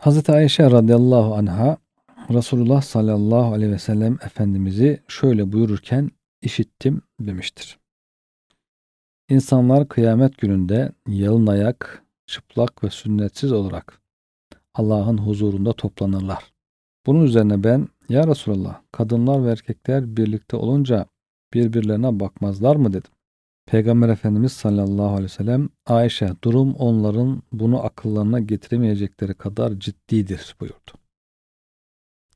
Hazreti Ayşe radıyallahu anha Resulullah sallallahu aleyhi ve sellem Efendimiz'i şöyle buyururken işittim demiştir. İnsanlar kıyamet gününde yalın ayak, çıplak ve sünnetsiz olarak Allah'ın huzurunda toplanırlar. Bunun üzerine ben ya Resulallah kadınlar ve erkekler birlikte olunca birbirlerine bakmazlar mı dedim. Peygamber Efendimiz sallallahu aleyhi ve sellem Ayşe durum onların bunu akıllarına getiremeyecekleri kadar ciddidir buyurdu.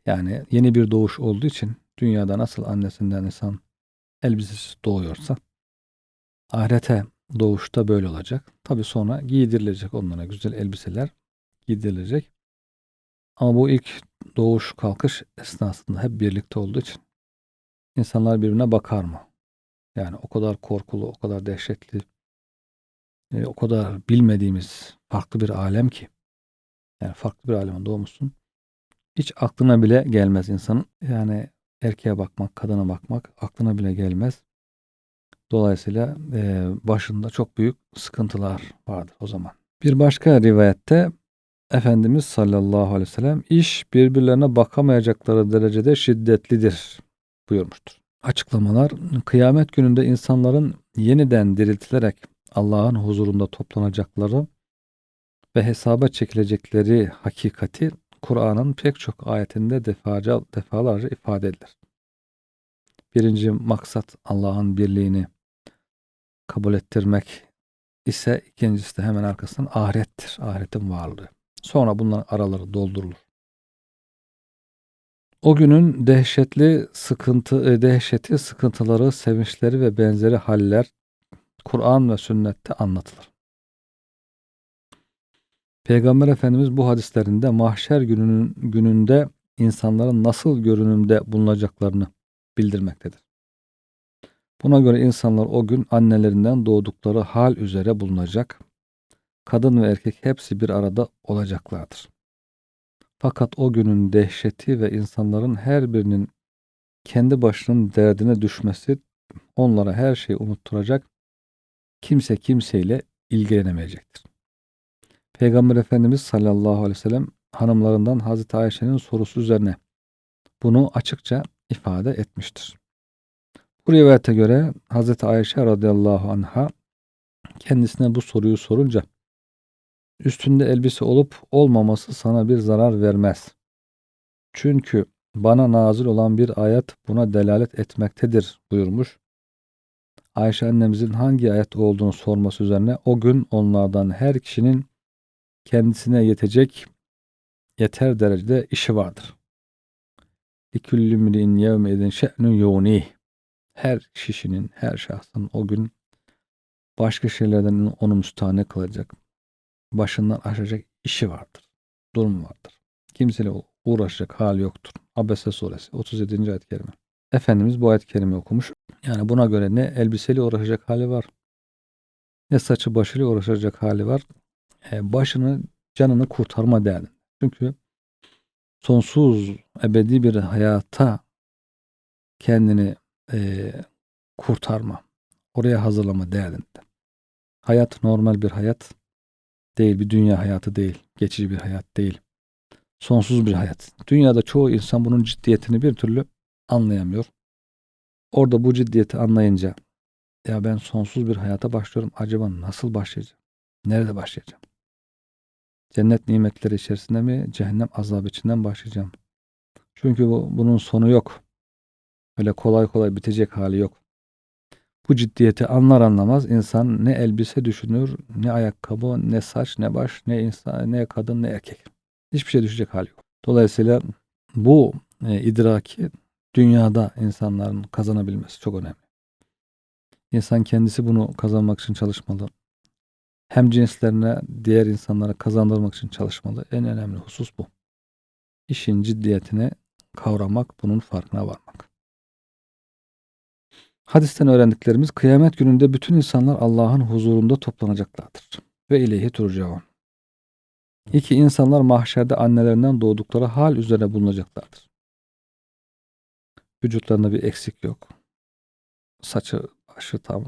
Yani yeni bir doğuş olduğu için dünyada nasıl annesinden insan elbisesiz doğuyorsa ahirete doğuşta böyle olacak. Tabi sonra giydirilecek onlara güzel elbiseler giydirilecek. Ama bu ilk doğuş kalkış esnasında hep birlikte olduğu için insanlar birbirine bakar mı? Yani o kadar korkulu, o kadar dehşetli, e, o kadar bilmediğimiz farklı bir alem ki. Yani farklı bir aleme doğmuşsun. Hiç aklına bile gelmez insanın. Yani erkeğe bakmak, kadına bakmak aklına bile gelmez. Dolayısıyla e, başında çok büyük sıkıntılar vardır o zaman. Bir başka rivayette Efendimiz sallallahu aleyhi ve sellem iş birbirlerine bakamayacakları derecede şiddetlidir buyurmuştur. Açıklamalar kıyamet gününde insanların yeniden diriltilerek Allah'ın huzurunda toplanacakları ve hesaba çekilecekleri hakikati Kur'an'ın pek çok ayetinde defaca, defalarca ifade edilir. Birinci maksat Allah'ın birliğini kabul ettirmek ise ikincisi de hemen arkasından ahirettir. Ahiretin varlığı. Sonra bunların araları doldurulur. O günün dehşetli sıkıntı, e, dehşeti, sıkıntıları, sevinçleri ve benzeri haller Kur'an ve sünnette anlatılır. Peygamber Efendimiz bu hadislerinde mahşer gününün gününde insanların nasıl görünümde bulunacaklarını bildirmektedir. Buna göre insanlar o gün annelerinden doğdukları hal üzere bulunacak. Kadın ve erkek hepsi bir arada olacaklardır. Fakat o günün dehşeti ve insanların her birinin kendi başının derdine düşmesi onlara her şeyi unutturacak. Kimse kimseyle ilgilenemeyecektir. Peygamber Efendimiz sallallahu aleyhi ve sellem hanımlarından Hazreti Ayşe'nin sorusu üzerine bunu açıkça ifade etmiştir. Bu rivayete göre Hazreti Ayşe radıyallahu anha kendisine bu soruyu sorunca üstünde elbise olup olmaması sana bir zarar vermez. Çünkü bana nazil olan bir ayet buna delalet etmektedir buyurmuş. Ayşe annemizin hangi ayet olduğunu sorması üzerine o gün onlardan her kişinin kendisine yetecek yeter derecede işi vardır. Mri'in yevme edin şe'nün yoğunih. Her kişinin, her şahsın o gün başka şeylerden onu müstahane kılacak başından aşacak işi vardır. Durum vardır. Kimseyle uğraşacak hal yoktur. Abese suresi 37. ayet-i kerime. Efendimiz bu ayet-i kerime okumuş. Yani buna göre ne elbiseli uğraşacak hali var. Ne saçı başıyla uğraşacak hali var. E, başını, canını kurtarma derdi. Çünkü sonsuz, ebedi bir hayata kendini e, kurtarma, oraya hazırlama derdinde. Hayat normal bir hayat değil, bir dünya hayatı değil, geçici bir hayat değil. Sonsuz bir hayat. Dünyada çoğu insan bunun ciddiyetini bir türlü anlayamıyor. Orada bu ciddiyeti anlayınca ya ben sonsuz bir hayata başlıyorum. Acaba nasıl başlayacağım? Nerede başlayacağım? Cennet nimetleri içerisinde mi? Cehennem azabı içinden başlayacağım. Çünkü bu, bunun sonu yok. Öyle kolay kolay bitecek hali yok. Bu ciddiyeti anlar anlamaz insan ne elbise düşünür, ne ayakkabı, ne saç, ne baş, ne insan, ne kadın, ne erkek. Hiçbir şey düşecek hali yok. Dolayısıyla bu e, idraki dünyada insanların kazanabilmesi çok önemli. İnsan kendisi bunu kazanmak için çalışmalı. Hem cinslerine, diğer insanlara kazandırmak için çalışmalı. En önemli husus bu. İşin ciddiyetini kavramak, bunun farkına varmak. Hadisten öğrendiklerimiz kıyamet gününde bütün insanlar Allah'ın huzurunda toplanacaklardır. Ve ileyhi turcaun. İki insanlar mahşerde annelerinden doğdukları hal üzerine bulunacaklardır. Vücutlarında bir eksik yok. Saçı, başı tam,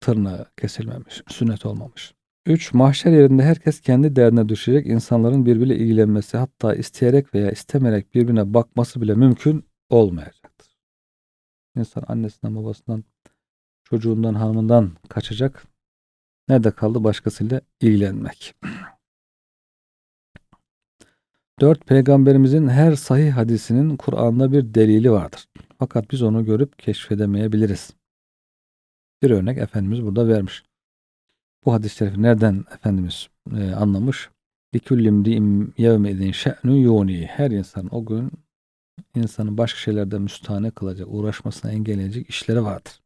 tırnağı kesilmemiş, sünnet olmamış. 3. Mahşer yerinde herkes kendi derdine düşecek. insanların birbiriyle ilgilenmesi hatta isteyerek veya istemeyerek birbirine bakması bile mümkün olmayacaktır. İnsan annesinden babasından çocuğundan hanımından kaçacak. Nerede kaldı başkasıyla ilgilenmek. 4. Peygamberimizin her sahih hadisinin Kur'an'da bir delili vardır. Fakat biz onu görüp keşfedemeyebiliriz. Bir örnek Efendimiz burada vermiş. Bu hadis-i şerifi nereden Efendimiz e, anlamış? Liküllim di'im yevme idin şe'nü yuni. Her insan o gün insanın başka şeylerde müstahane kılacak, uğraşmasına engelleyecek işleri vardır.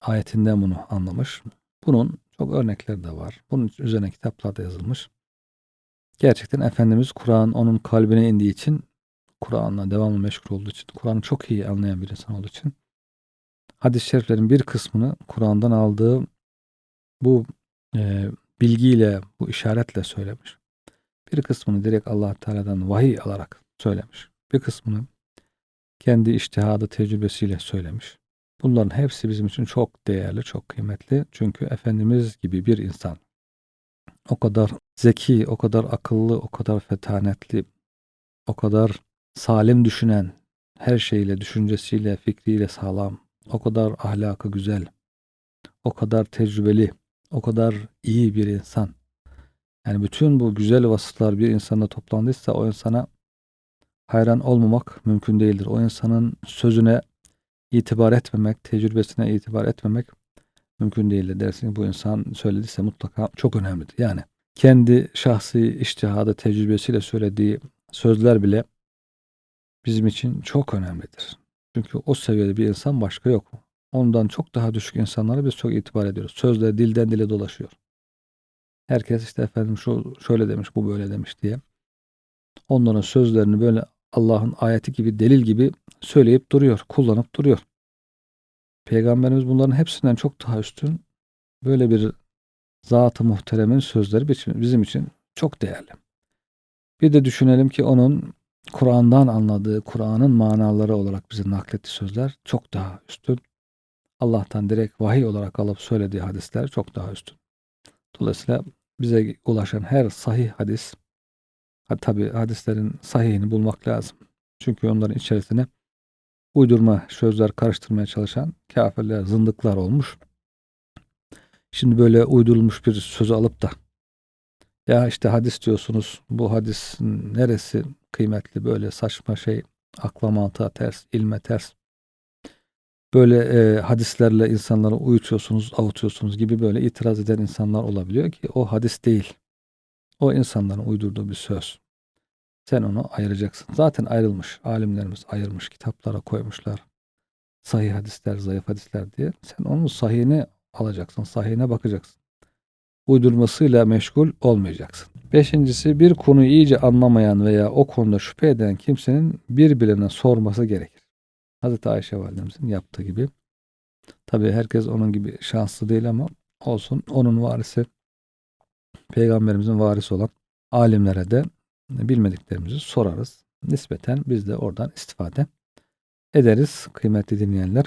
Ayetinden bunu anlamış. Bunun çok örnekleri de var. Bunun üzerine kitaplar da yazılmış. Gerçekten Efendimiz Kur'an onun kalbine indiği için Kur'an'la devamlı meşgul olduğu için, Kur'an'ı çok iyi anlayan bir insan olduğu için hadis-i şeriflerin bir kısmını Kur'an'dan aldığı bu e, bilgiyle, bu işaretle söylemiş. Bir kısmını direkt allah Teala'dan vahiy alarak söylemiş. Bir kısmını kendi iştihadı tecrübesiyle söylemiş. Bunların hepsi bizim için çok değerli, çok kıymetli. Çünkü Efendimiz gibi bir insan o kadar zeki, o kadar akıllı, o kadar fetanetli, o kadar salim düşünen, her şeyle, düşüncesiyle, fikriyle sağlam, o kadar ahlakı güzel, o kadar tecrübeli, o kadar iyi bir insan. Yani bütün bu güzel vasıflar bir insanda toplandıysa o insana hayran olmamak mümkün değildir. O insanın sözüne itibar etmemek, tecrübesine itibar etmemek mümkün değildir. Dersin bu insan söylediyse mutlaka çok önemlidir. Yani kendi şahsi iştihadı, tecrübesiyle söylediği sözler bile bizim için çok önemlidir. Çünkü o seviyede bir insan başka yok. Ondan çok daha düşük insanlara biz çok itibar ediyoruz. Sözler dilden dile dolaşıyor. Herkes işte efendim şu şöyle demiş, bu böyle demiş diye. Onların sözlerini böyle Allah'ın ayeti gibi, delil gibi söyleyip duruyor, kullanıp duruyor. Peygamberimiz bunların hepsinden çok daha üstün. Böyle bir zat-ı muhteremin sözleri bizim için çok değerli. Bir de düşünelim ki onun Kur'an'dan anladığı, Kur'an'ın manaları olarak bize naklettiği sözler çok daha üstün. Allah'tan direkt vahiy olarak alıp söylediği hadisler çok daha üstün. Dolayısıyla bize ulaşan her sahih hadis, tabi hadislerin sahihini bulmak lazım. Çünkü onların içerisine uydurma sözler karıştırmaya çalışan kafirler, zındıklar olmuş. Şimdi böyle uydurulmuş bir sözü alıp da ya işte hadis diyorsunuz bu hadis neresi kıymetli böyle saçma şey akla mantığa ters, ilme ters böyle e, hadislerle insanları uyutuyorsunuz, avutuyorsunuz gibi böyle itiraz eden insanlar olabiliyor ki o hadis değil. O insanların uydurduğu bir söz. Sen onu ayıracaksın. Zaten ayrılmış. Alimlerimiz ayırmış. Kitaplara koymuşlar. Sahih hadisler, zayıf hadisler diye. Sen onun sahihini alacaksın. Sahihine bakacaksın. Uydurmasıyla meşgul olmayacaksın. Beşincisi bir konuyu iyice anlamayan veya o konuda şüphe eden kimsenin birbirine sorması gerekir. Hazreti Ayşe validemizin yaptığı gibi. Tabi herkes onun gibi şanslı değil ama olsun. Onun varisi peygamberimizin varisi olan alimlere de bilmediklerimizi sorarız. Nispeten biz de oradan istifade ederiz kıymetli dinleyenler.